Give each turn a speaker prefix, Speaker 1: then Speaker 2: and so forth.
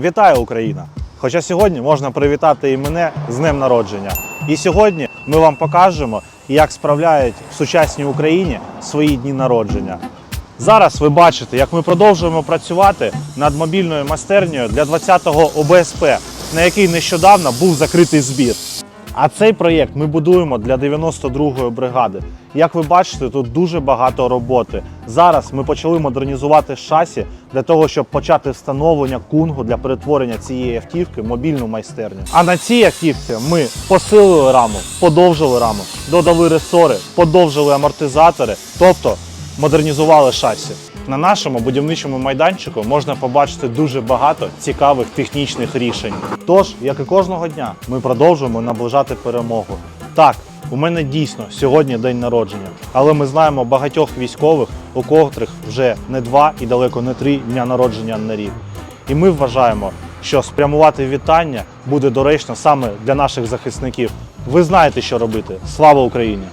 Speaker 1: Вітаю, Україна! Хоча сьогодні можна привітати і мене з днем народження. І сьогодні ми вам покажемо, як справляють в сучасній Україні свої дні народження. Зараз ви бачите, як ми продовжуємо працювати над мобільною майстернею для 20-го ОБСП, на який нещодавно був закритий збір. А цей проєкт ми будуємо для 92-ї бригади. Як ви бачите, тут дуже багато роботи. Зараз ми почали модернізувати шасі для того, щоб почати встановлення кунгу для перетворення цієї автівки в мобільну майстерню. А на цій автівці ми посилили раму, подовжили раму, додали ресори, подовжили амортизатори, тобто модернізували шасі. На нашому будівничому майданчику можна побачити дуже багато цікавих технічних рішень. Тож, як і кожного дня, ми продовжуємо наближати перемогу. Так, у мене дійсно сьогодні день народження, але ми знаємо багатьох військових, у котрих вже не два і далеко не три дня народження на рік. І ми вважаємо, що спрямувати вітання буде доречно саме для наших захисників. Ви знаєте, що робити. Слава Україні!